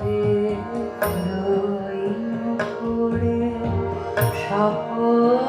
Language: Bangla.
কাজে রইল পড়ে সকল